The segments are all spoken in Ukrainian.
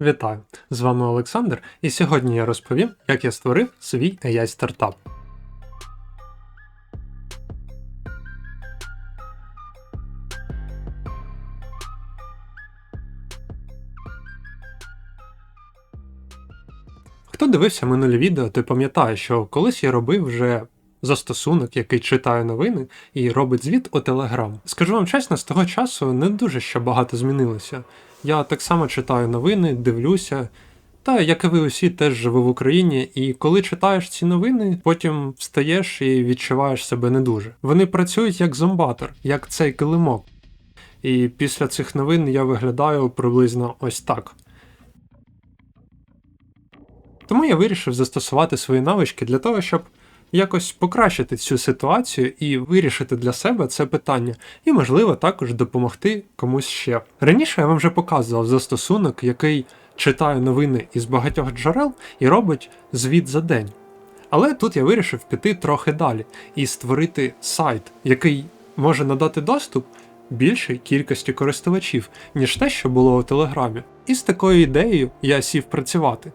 Вітаю! З вами Олександр, і сьогодні я розповім, як я створив свій AI стартап. Хто дивився минулі відео, той пам'ятає, що колись я робив вже застосунок, який читає новини і робить звіт у Telegram. Скажу вам чесно, з того часу не дуже ще багато змінилося. Я так само читаю новини, дивлюся. Та як і ви усі теж живу в Україні, і коли читаєш ці новини, потім встаєш і відчуваєш себе не дуже. Вони працюють як зомбатор, як цей килимок. І після цих новин я виглядаю приблизно ось так. Тому я вирішив застосувати свої навички для того, щоб якось покращити цю ситуацію і вирішити для себе це питання, і, можливо, також допомогти комусь ще. Раніше я вам вже показував застосунок, який читає новини із багатьох джерел і робить звіт за день. Але тут я вирішив піти трохи далі і створити сайт, який може надати доступ більшій кількості користувачів, ніж те, що було у Телеграмі. І з такою ідеєю я сів працювати.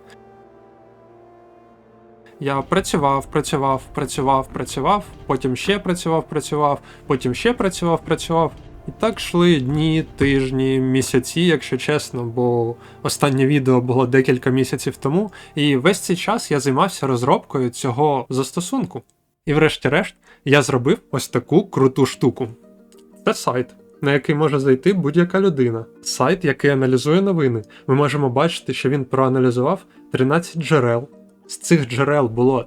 Я працював, працював, працював, працював, потім ще працював, працював, потім ще працював, працював. І так йшли дні, тижні, місяці, якщо чесно, бо останнє відео було декілька місяців тому, і весь цей час я займався розробкою цього застосунку. І врешті-решт я зробив ось таку круту штуку. Це сайт, на який може зайти будь-яка людина. Сайт, який аналізує новини. Ми можемо бачити, що він проаналізував 13 джерел. З цих джерел було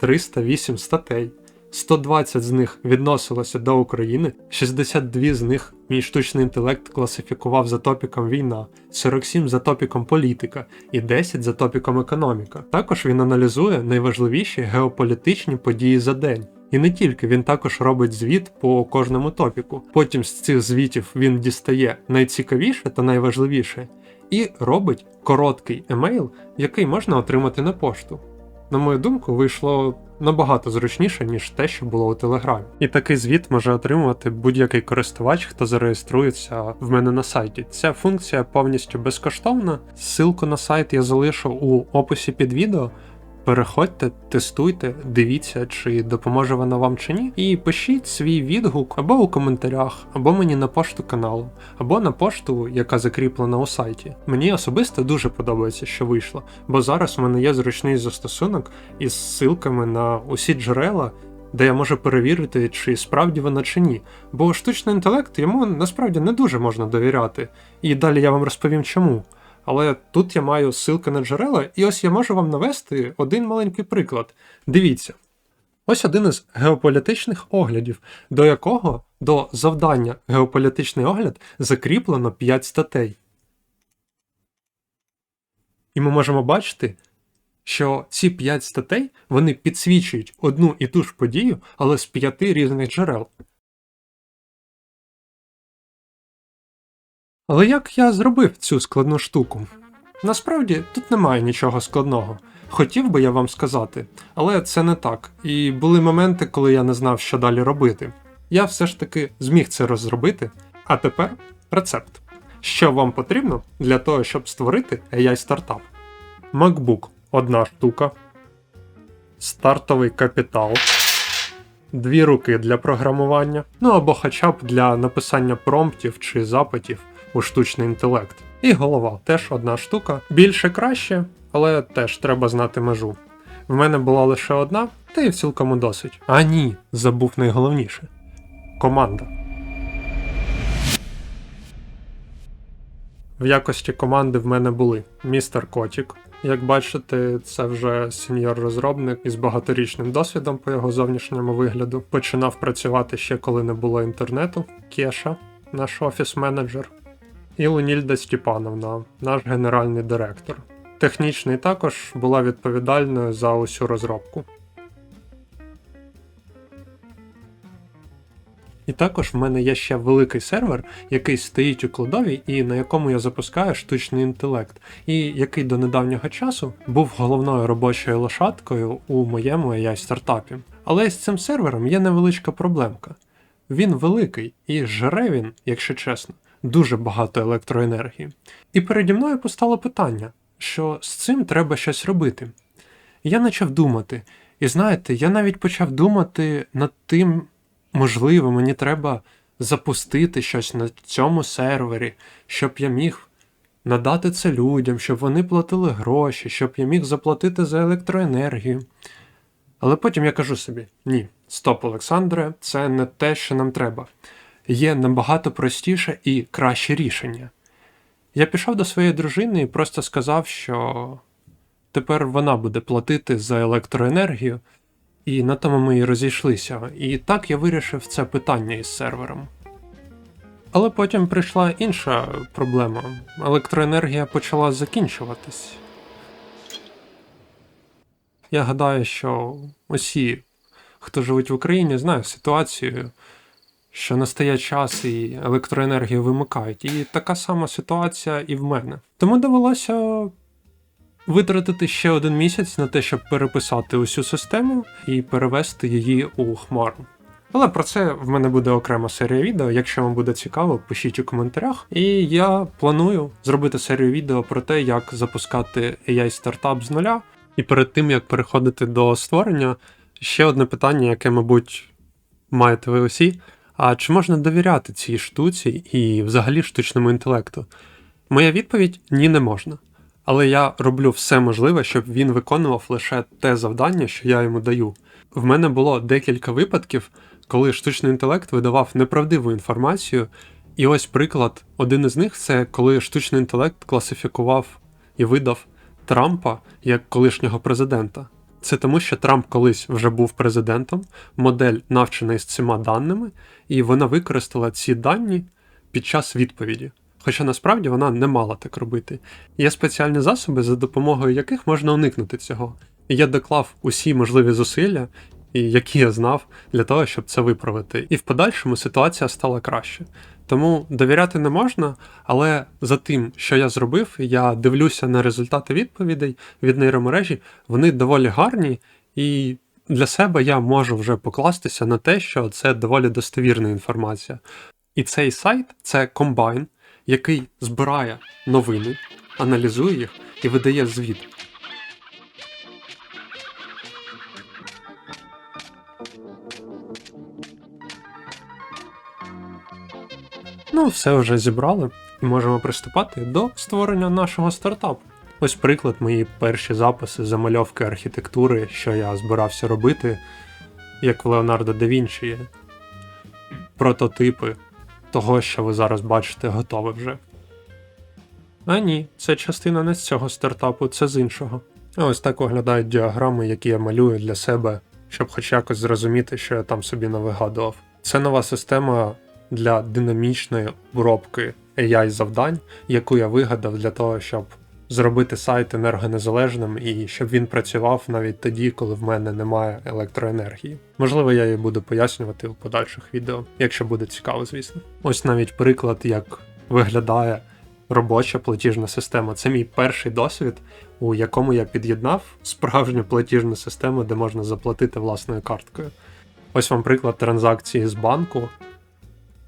308 статей, 120 з них відносилося до України, 62 з них мій штучний інтелект класифікував за топіком війна, 47 за топіком політика і 10 за топіком економіка. Також він аналізує найважливіші геополітичні події за день. І не тільки він також робить звіт по кожному топіку. Потім з цих звітів він дістає найцікавіше та найважливіше і робить короткий емейл, який можна отримати на пошту. На мою думку, вийшло набагато зручніше, ніж те, що було у Телеграмі. І такий звіт може отримувати будь-який користувач, хто зареєструється в мене на сайті. Ця функція повністю безкоштовна. Ссылку на сайт я залишу у описі під відео. Переходьте, тестуйте, дивіться, чи допоможе вона вам чи ні, і пишіть свій відгук або у коментарях, або мені на пошту каналу, або на пошту, яка закріплена у сайті. Мені особисто дуже подобається, що вийшло, бо зараз у мене є зручний застосунок із ссылками на усі джерела. Де я можу перевірити, чи справді вона чи ні. Бо штучний інтелект йому насправді не дуже можна довіряти. І далі я вам розповім чому. Але тут я маю ссылки на джерела, і ось я можу вам навести один маленький приклад. Дивіться. Ось один із геополітичних оглядів, до якого до завдання геополітичний огляд закріплено 5 статей. І ми можемо бачити, що ці 5 статей вони підсвічують одну і ту ж подію, але з п'яти різних джерел. Але як я зробив цю складну штуку? Насправді тут немає нічого складного. Хотів би я вам сказати, але це не так. І були моменти, коли я не знав, що далі робити. Я все ж таки зміг це розробити. А тепер рецепт. Що вам потрібно для того, щоб створити AI стартап? MacBook одна штука, стартовий капітал, дві руки для програмування, ну або хоча б для написання промптів чи запитів у штучний інтелект. І голова теж одна штука. Більше краще, але теж треба знати межу. В мене була лише одна, та й цілком досить. А ні, забув найголовніше. Команда. В якості команди в мене були містер Котік. Як бачите, це вже сеньор-розробник із багаторічним досвідом по його зовнішньому вигляду. Починав працювати ще коли не було інтернету. Кеша, наш офіс-менеджер і Лунільда Степановна, наш генеральний директор. Технічний також була відповідальною за усю розробку. І також в мене є ще великий сервер, який стоїть у кладові і на якому я запускаю штучний інтелект, і який до недавнього часу був головною робочою лошадкою у моєму AI стартапі. Але з цим сервером є невеличка проблемка. Він великий і жре він, якщо чесно, дуже багато електроенергії. І переді мною постало питання, що з цим треба щось робити. Я почав думати. І знаєте, я навіть почав думати над тим, можливо, мені треба запустити щось на цьому сервері, щоб я міг надати це людям, щоб вони платили гроші, щоб я міг заплатити за електроенергію. Але потім я кажу собі: ні, стоп, Олександре, це не те, що нам треба. Є набагато простіше і краще рішення. Я пішов до своєї дружини і просто сказав, що тепер вона буде платити за електроенергію, і на тому ми і розійшлися. І так я вирішив це питання із сервером. Але потім прийшла інша проблема. Електроенергія почала закінчуватись. Я гадаю, що усі, хто живуть в Україні, знають ситуацію, що настає час і електроенергію вимикають. І така сама ситуація і в мене. Тому довелося витратити ще один місяць на те, щоб переписати усю систему і перевести її у хмару. Але про це в мене буде окрема серія відео. Якщо вам буде цікаво, пишіть у коментарях. І я планую зробити серію відео про те, як запускати AI стартап з нуля. І перед тим як переходити до створення, ще одне питання, яке, мабуть, маєте ви усі. А чи можна довіряти цій штуці і взагалі штучному інтелекту? Моя відповідь ні, не можна. Але я роблю все можливе, щоб він виконував лише те завдання, що я йому даю. В мене було декілька випадків, коли штучний інтелект видавав неправдиву інформацію. І ось приклад, один із них це коли штучний інтелект класифікував і видав Трампа як колишнього президента. Це тому, що Трамп колись вже був президентом, модель навчена із цими даними, і вона використала ці дані під час відповіді. Хоча насправді вона не мала так робити. Є спеціальні засоби, за допомогою яких можна уникнути цього. Я доклав усі можливі зусилля, і які я знав, для того, щоб це виправити. І в подальшому ситуація стала краще. Тому довіряти не можна, але за тим, що я зробив, я дивлюся на результати відповідей від нейромережі, вони доволі гарні, і для себе я можу вже покластися на те, що це доволі достовірна інформація. І цей сайт це комбайн, який збирає новини, аналізує їх і видає звіт. Ну, все вже зібрали і можемо приступати до створення нашого стартапу. Ось приклад мої перші записи замальовки архітектури, що я збирався робити, як в Леонардо да Вінчі є. Прототипи того, що ви зараз бачите, готове вже. А ні, це частина не з цього стартапу, це з іншого. Ось так виглядають діаграми, які я малюю для себе, щоб хоч якось зрозуміти, що я там собі навигадував. Це нова система для динамічної обробки AI завдань, яку я вигадав для того, щоб зробити сайт енергонезалежним і щоб він працював навіть тоді, коли в мене немає електроенергії. Можливо, я її буду пояснювати у подальших відео, якщо буде цікаво, звісно. Ось навіть приклад, як виглядає робоча платіжна система. Це мій перший досвід, у якому я під'єднав справжню платіжну систему, де можна заплатити власною карткою. Ось вам приклад транзакції з банку.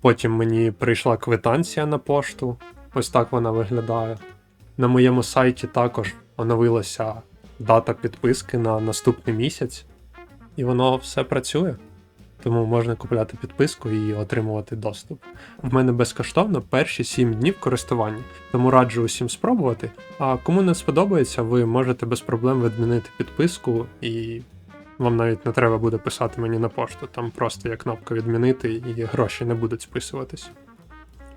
Потім мені прийшла квитанція на пошту. Ось так вона виглядає. На моєму сайті також оновилася дата підписки на наступний місяць, і воно все працює. Тому можна купляти підписку і отримувати доступ. В мене безкоштовно перші 7 днів користування, тому раджу усім спробувати. А кому не сподобається, ви можете без проблем відмінити підписку, і вам навіть не треба буде писати мені на пошту. Там просто є кнопка відмінити і гроші не будуть списуватись.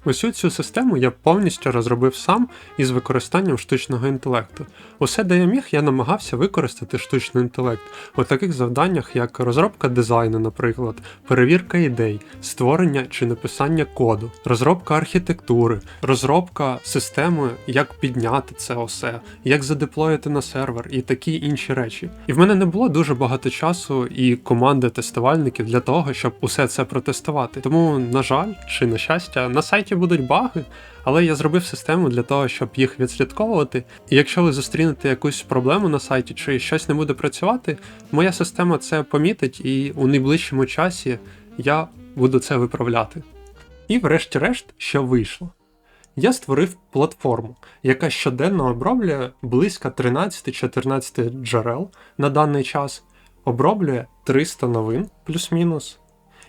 Усю цю систему я повністю розробив сам із використанням штучного інтелекту. Усе, де я міг, я намагався використати штучний інтелект у таких завданнях, як розробка дизайну, наприклад, перевірка ідей, створення чи написання коду, розробка архітектури, розробка системи, як підняти це усе, як задеплоїти на сервер і такі інші речі. І в мене не було дуже багато часу і команди тестувальників для того, щоб усе це протестувати. Тому, на жаль, чи на щастя, на сайті будуть баги, але я зробив систему для того, щоб їх відслідковувати. І якщо ви зустрінете якусь проблему на сайті чи щось не буде працювати, моя система це помітить, і у найближчому часі я буду це виправляти. І врешті-решт, що вийшло. Я створив платформу, яка щоденно оброблює близько 13-14 джерел на даний час, оброблює 300 новин плюс-мінус,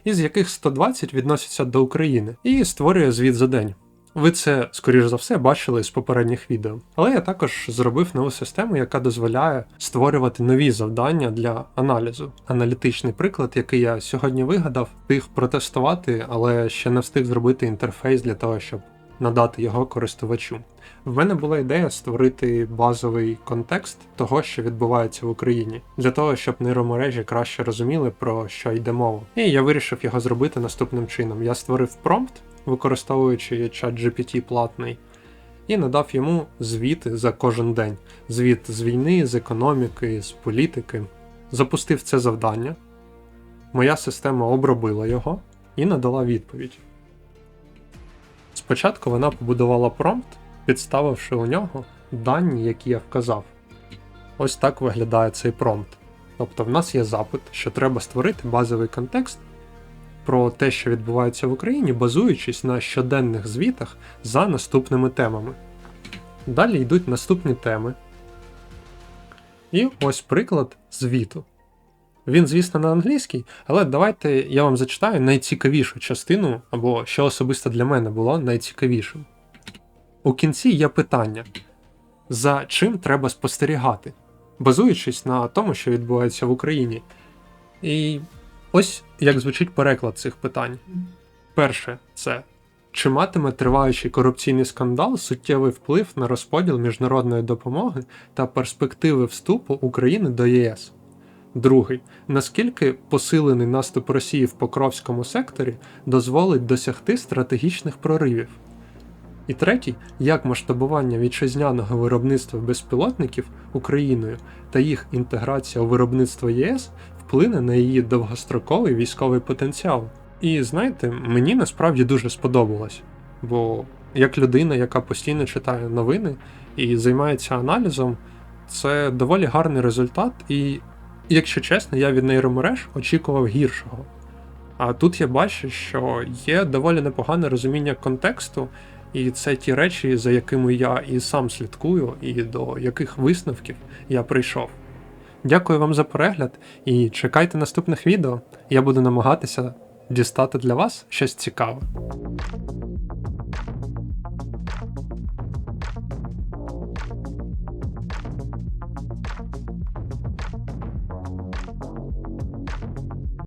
із яких 120 відносяться до України, і створює звіт за день. Ви це, скоріш за все, бачили з попередніх відео. Але я також зробив нову систему, яка дозволяє створювати нові завдання для аналізу. Аналітичний приклад, який я сьогодні вигадав, встиг протестувати, але ще не встиг зробити інтерфейс для того, щоб надати його користувачу. В мене була ідея створити базовий контекст того, що відбувається в Україні, для того, щоб нейромережі краще розуміли про що йде мова. І я вирішив його зробити наступним чином: я створив промпт, використовуючи чат GPT платний, і надав йому звіти за кожен день: звіт з війни, з економіки, з політики. Запустив це завдання. Моя система обробила його і надала відповідь. Спочатку вона побудувала промпт, підставивши у нього дані, які я вказав. Ось так виглядає цей промпт. Тобто в нас є запит, що треба створити базовий контекст про те, що відбувається в Україні, базуючись на щоденних звітах за наступними темами. Далі йдуть наступні теми. І ось приклад звіту. Він, звісно, на англійській, але давайте я вам зачитаю найцікавішу частину, або що особисто для мене було найцікавішим. У кінці є питання: за чим треба спостерігати, базуючись на тому, що відбувається в Україні. І ось як звучить переклад цих питань. Перше, це чи матиме триваючий корупційний скандал суттєвий вплив на розподіл міжнародної допомоги та перспективи вступу України до ЄС? Другий. Наскільки посилений наступ Росії в Покровському секторі дозволить досягти стратегічних проривів? І третій, як масштабування вітчизняного виробництва безпілотників Україною та їх інтеграція у виробництво ЄС вплине на її довгостроковий військовий потенціал. І знаєте, мені насправді дуже сподобалось, бо як людина, яка постійно читає новини і займається аналізом, це доволі гарний результат, і якщо чесно, я від нейромереж очікував гіршого. А тут я бачу, що є доволі непогане розуміння контексту, і це ті речі, за якими я і сам слідкую, і до яких висновків я прийшов. Дякую вам за перегляд і чекайте наступних відео. Я буду намагатися дістати для вас щось цікаве.